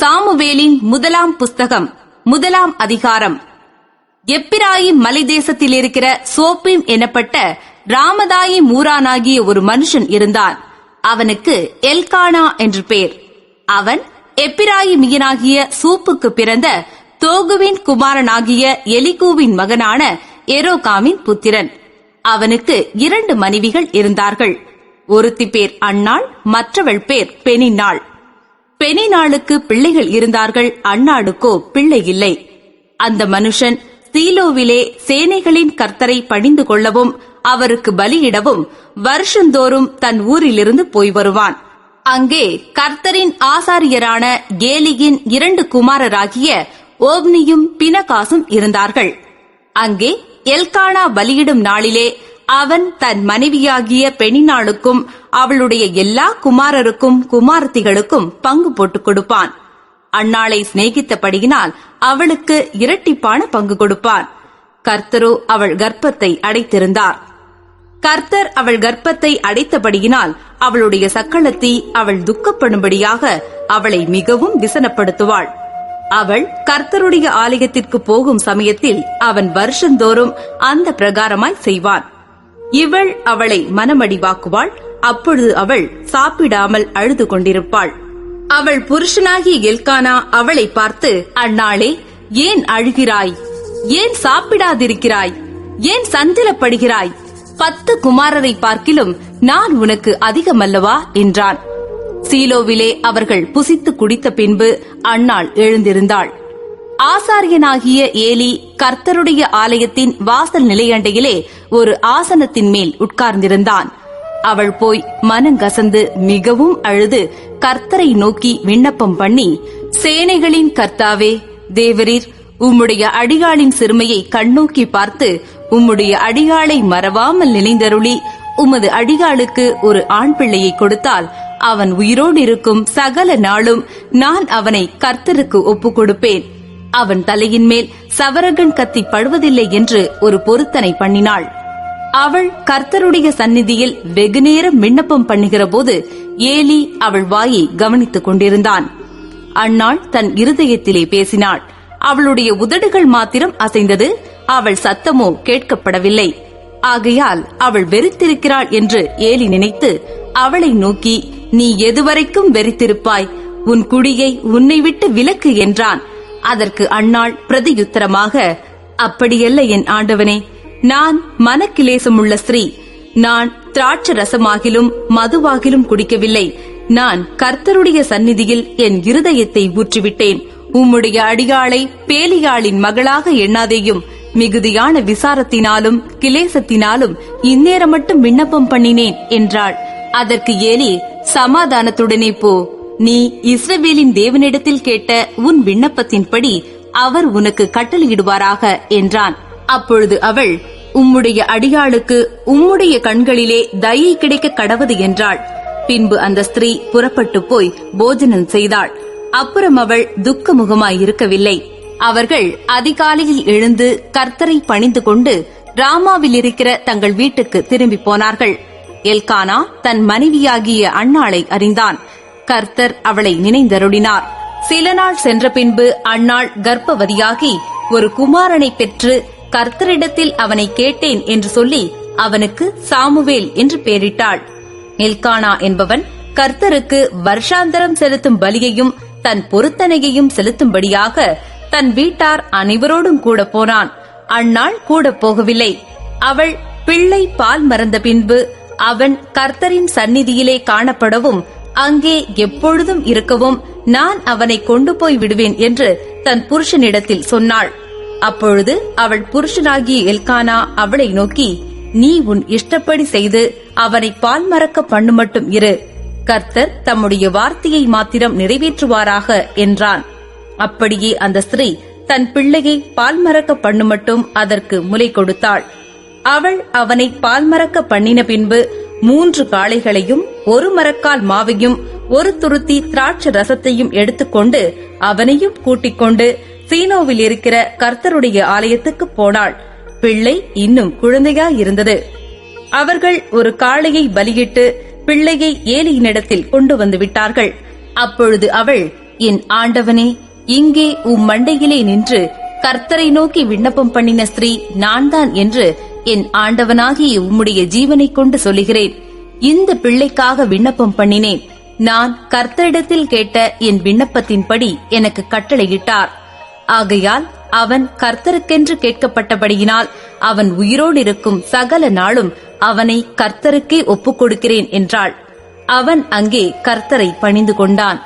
சாமுவேலின் முதலாம் புஸ்தகம் முதலாம் அதிகாரம். எப்பிராயிம் மலைதேசத்தில் இருக்கிற சோப்பிம் எனப்பட்ட ராமதாயி மூரானாகிய ஒரு மனுஷன் இருந்தான். அவனுக்கு எல்கானா என்று பேர். அவன் எப்பிராயிமியனாகிய சூப்புக்கு பிறந்த தோகுவின் குமாரனாகிய எலிகூவின் மகனான எரோகாமின் புத்திரன். அவனுக்கு இரண்டு மனைவிகள் இருந்தார்கள். ஒருத்தி பேர் அன்னாள் மற்றவள் பேர் பெனின்னாள். பெனினாளுக்கு பிள்ளைகள் இருந்தார்கள். அன்னாளுக்கோ பிள்ளை இல்லை. அந்த மனுஷன் சீலோவிலே சேனைகளின் கர்த்தரை பணிந்து கொள்ளவும் அவருக்கு பலியிடவும் வருஷந்தோறும் தன் ஊரிலிருந்து போய் வருவான். அங்கே கர்த்தரின் ஆசாரியரான கேலியின் இரண்டு குமாரராகிய ஓப்னியும் பினகாசும் இருந்தார்கள். அங்கே எல்கானா பலியிடும் நாளிலே அவன் தன் மனைவியாகிய பெணினாளுக்கும் அவளுடைய எல்லா குமாரருக்கும் குமாரத்திகளுக்கும் பங்கு போட்டுக் கொடுப்பான். அன்னாளை சிநேகித்தபடியினால் அவளுக்கு இரட்டிப்பான பங்கு கொடுப்பான் கர்த்தரோ அவள் கர்ப்பத்தை அடைத்திருந்தார். கர்த்தர் அவள் கர்ப்பத்தை அடைத்தபடியினால் அவளுடைய சக்களத்தி அவள் துக்கப்படும்படியாக அவளை மிகவும் விசனப்படுத்துவாள். அவள் கர்த்தருடைய ஆலயத்திற்கு போகும் சமயத்தில் அவன் வருஷந்தோறும் அந்த பிரகாரமாய் செய்வான். இவள் அவளை மனமடிவாக்குவாள் அப்பொழுது அவள் சாப்பிடாமல் அழுது கொண்டிருப்பாள். அவள் புருஷனாகிய எல்கானா அவளை பார்த்து அந்நாளே ஏன் அழுகிறாய்? ஏன் சாப்பிடாதிருக்கிறாய்? ஏன் சஞ்சலப்படுகிறாய்? பத்து குமாரரை பார்க்கிலும் நான் உனக்கு அதிகமல்லவா? என்றான். சீலோவிலே அவர்கள் புசித்து குடித்த பின்பு அன்னாள் எழுந்திருந்தாள். ஆசாரியனாகிய ஏலி கர்த்தருடைய ஆலயத்தின் வாசல் நிலையண்டையிலே ஒரு ஆசனத்தின் மேல் உட்கார்ந்திருந்தான். அவள் போய் மனங்கசந்து மிகவும் அழுது கர்த்தரை நோக்கி விண்ணப்பம் பண்ணி சேனைகளின் கர்த்தாவே தேவரீர் உம்முடைய அடியாளின் சிறுமையை கண்ணோக்கி பார்த்து உம்முடைய அடியாளை மறவாமல் நினைந்தருளி உமது அடியாளுக்கு ஒரு ஆண் பிள்ளையை கொடுத்தால் அவன் உயிரோடு இருக்கும் சகல நாளும் நான் அவனை கர்த்தருக்கு ஒப்புக் கொடுப்பேன் அவன் தலையின் மேல் சவரகன் கத்தி படுவதில்லை என்று ஒரு பொருத்தனை பண்ணினாள். அவள் கர்த்தருடைய சந்நிதியில் வெகுநேரம் விண்ணப்பம் பண்ணுகிற போது ஏலி அவள் வாயை கவனித்துக் கொண்டிருந்தான். அன்னாள் தன் இருதயத்திலே பேசினாள். அவளுடைய உதடுகள் மாத்திரம் அசைந்தது அவள் சத்தமோ கேட்கப்படவில்லை. ஆகையால் அவள் வெறித்திருக்கிறாள் என்று ஏலி நினைத்து அவளை நோக்கி நீ எதுவரைக்கும் வெறித்திருப்பாய்? உன் குடியை உன்னை விட்டு விலக்கு என்றான். அதற்கு அன்னாள் பிரதியுத்தரமாக அப்படியல்ல என் ஆண்டவனே நான் மனக்கிலேசமுள்ள ஸ்திரீ நான் திராட்ச ரசமாகிலும் மதுவாகிலும் குடிக்கவில்லை. நான் கர்த்தருடைய சந்நிதியில் என் இருதயத்தை ஊற்றிவிட்டேன். உம்முடைய அடியாளை பேலியாளின் மகளாக எண்ணாதேயும் மிகுதியான விசாரத்தினாலும் கிலேசத்தினாலும் இந்நேரம் மட்டும் விண்ணப்பம் பண்ணினேன் என்றாள். அதற்கு ஏலி சமாதானத்துடனே போ நீ இஸ்ரவேலின் தேவனிடத்தில் கேட்ட உன் விண்ணப்பத்தின்படி அவர் உனக்கு கட்டளையிடுவாராக என்றான். அப்பொழுது அவள் உம்முடைய அடியாளுக்கு உம்முடைய கண்களிலே தயை கிடைக்க கடவது என்றாள். பின்பு அந்த ஸ்திரீ புறப்பட்டு போய் போஜனம் செய்தாள். அப்புறம் அவள் துக்க முகமாயிருக்கவில்லை அவர்கள் அதிகாலையில் எழுந்து கர்த்தரை பணிந்து கொண்டு ராமாவில் இருக்கிற தங்கள் வீட்டுக்கு திரும்பி போனார்கள். எல்கானா தன் மனைவியாகிய அண்ணாளை அறிந்தான். கர்த்தர் அவளை நினைந்தருளினார். சில நாள் சென்ற பின்பு அந்நாள் கர்ப்பவதியாகி ஒரு குமாரனை பெற்று கர்த்தரிடத்தில் அவனை கேட்டேன் என்று சொல்லி அவனுக்கு சாமுவேல் என்று பெயரிட்டாள். எல்கானா என்பவன் கர்த்தருக்கு வருஷாந்தரம் செலுத்தும் பலியையும் தன் பொருத்தனையையும் செலுத்தும்படியாக தன் வீட்டார் அனைவரோடும் கூட போனான். அந்நாள் கூட போகவில்லை. அவள் பிள்ளை பால் மறந்த பின்பு அவன் கர்த்தரின் சந்நிதியிலே காணப்படவும் அங்கே எப்பொழுதும் இருக்கவும் நான் அவனை கொண்டு போய் விடுவேன் என்று தன் புருஷனிடத்தில் சொன்னாள். அப்பொழுது அவள் புருஷனாகிய எல்கானா அவளை நோக்கி நீ உன் இஷ்டப்படி செய்து அவனை பால் மறக்க பண்ணு மட்டும் இரு. கர்த்தர் தம்முடைய வார்த்தையை மாத்திரம் நிறைவேற்றுவாராக என்றான். அப்படியே அந்த ஸ்திரீ தன் பிள்ளையை பால் மறக்க பண்ணு மட்டும் அதற்கு முலை கொடுத்தாள். அவள் அவனை பால் மறக்க பண்ணின பின்பு மூன்று காளைகளையும் ஒரு மரக்கால் மாவையும் ஒரு துருத்தி திராட்சை ரசத்தையும் எடுத்துக்கொண்டு அவனையும் கூட்டிக் கொண்டு சீனோவில் இருக்கிற கர்த்தருடைய ஆலயத்துக்கு போனாள். பிள்ளை இன்னும் குழந்தையா இருந்தது அவர்கள் ஒரு காளையை பலியிட்டு பிள்ளையை ஏலியினிடத்தில் கொண்டு வந்து விட்டார்கள். அப்பொழுது அவள் என் ஆண்டவனே இங்கே உம் மண்டையிலே நின்று கர்த்தரை நோக்கி விண்ணப்பம் பண்ணின ஸ்திரீ நான்தான் என்று என் ஆண்டவனாகிய உம்முடைய ஜீவனைக் கொண்டு சொல்லுகிறேன். இந்த பிள்ளைக்காக விண்ணப்பம் பண்ணினேன். நான் கர்த்தரிடத்தில் கேட்ட என் விண்ணப்பத்தின்படி எனக்கு கட்டளையிட்டார். ஆகையால் அவன் கர்த்தருக்கென்று கேட்கப்பட்டபடியினால் அவன் உயிரோடு இருக்கும் சகல நாளும் அவனை கர்த்தருக்கே ஒப்புக் கொடுக்கிறேன் என்றாள். அவன் அங்கே கர்த்தரை பணிந்து கொண்டான்.